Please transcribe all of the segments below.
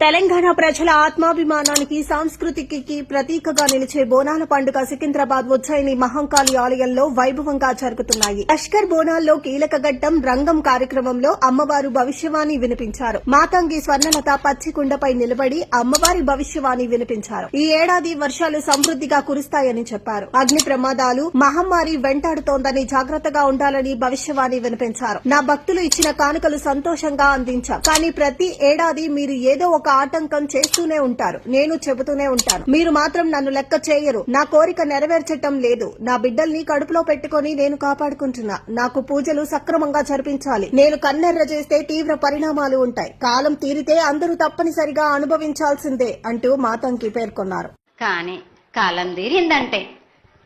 తెలంగాణ ప్రజల ఆత్మాభిమానానికి సాంస్కృతికి ప్రతీకగా నిలిచే బోనాల పండుగ సికింద్రాబాద్ ఉజ్జయిని మహంకాళి ఆలయంలో వైభవంగా జరుగుతున్నాయి. లష్కర్ బోనాల్లో కీలక ఘట్టం రంగం కార్యక్రమంలో అమ్మవారు భవిష్యవాణి వినిపించారు. మాతంగి స్వర్ణలత పచ్చికుండపై నిలబడి అమ్మవారి భవిష్యవాణి వినిపించారు. ఈ ఏడాది వర్షాలు సమృద్దిగా కురుస్తాయని చెప్పారు. అగ్ని ప్రమాదాలు మహమ్మారి వెంటాడుతోందని జాగ్రత్తగా ఉండాలని భవిష్యవాణి వినిపించారు. నా భక్తులు ఇచ్చిన కానుకలు సంతోషంగా అందించాం కానీ ప్రతి ఏడాది మీరు ఏదో ఒక ఆటంకం చేస్తూనే ఉంటారు. నేను చెబుతూనే ఉంటాను. మీరు మాత్రం నన్ను లెక్క చేయరు. నా కోరిక నెరవేర్చటం లేదు. నా బిడ్డల్ని కడుపులో పెట్టుకొని నేను కాపాడుకుంటున్నా. నాకు పూజలు సక్రమంగా జరిపించాలి. నేను కన్నెర్ర చేస్తే తీవ్ర పరిణామాలు ఉంటాయి. కాలం తీరితే అందరూ తప్పనిసరిగా అనుభవించాల్సిందే అంటూ మాతంకి పేర్కొన్నారు. కానీ కాలం తీరిందంటే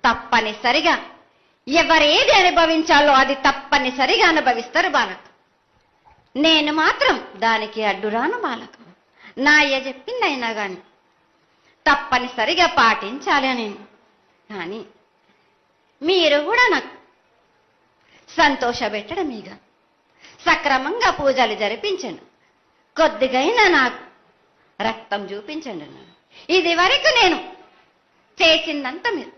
తప్పనిసరిగా ఎవరేది అనుభవించాలో అది తప్పనిసరిగా అనుభవిస్తారు బాలక నేను మాత్రం దానికి అడ్డురాను బాలక. నా అయ్య చెప్పిందైనా గాని తప్పనిసరిగా పాటించాలి అని. కానీ మీరు కూడా నాకు సంతోషపెట్టడమేగా. సక్రమంగా పూజలు జరిపించండి కొద్దిగైనా నాకు రక్తం చూపించండి నాకు. ఇది వరకు నేను చేసిందంతా మీరు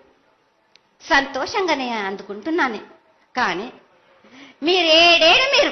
సంతోషంగానే అందుకుంటున్నాను. కానీ మీరేడేడు మీరు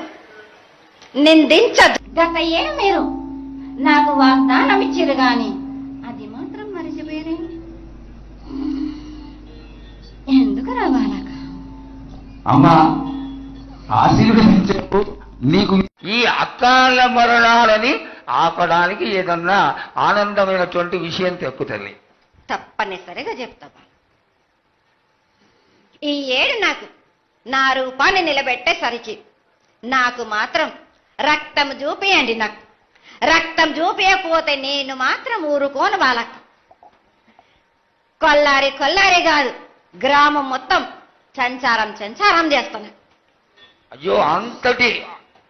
నిందించదు. గత ఏడు మీరు నాకు వాగ్దానం ఇచ్చిరు గాని అది మాత్రం మరిచిపోయారే ఎందుకు రావాలక అమ్మా ఆశీర్వదించు నీకు ఈ అకాల మరణాలని ఆపడానికి ఏదన్నా ఆనందమైనటువంటి విషయం తెప్పు తల్లి. తప్పనిసరిగా చెప్తా. ఈ ఏడు నాకు నా రూపాన్ని నిలబెట్టేసరికి నాకు మాత్రం రక్తం చూపియండి నాకు. రక్తం చూపించకపోతే నేను మాత్రం ఊరుకోను వాళ్ళకు కొల్లారి కొల్లారి కాదు గ్రామం మొత్తం సంచారం సంచారం చేస్తాను అయ్యో అంతటి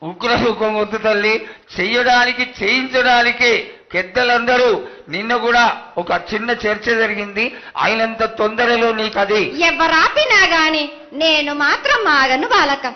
ఉగ్ర సుఖం వద్దు తల్లి. చెయ్యడానికి చేయించడానికి పెద్దలందరూ నిన్న కూడా ఒక చిన్న చర్చ జరిగింది. అయినంత తొందరలో నీకు అది ఎవరాపినా గాని నేను మాత్రం ఆగను బాలకం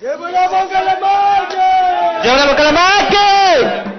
¡Llévalo a la Llévalo a la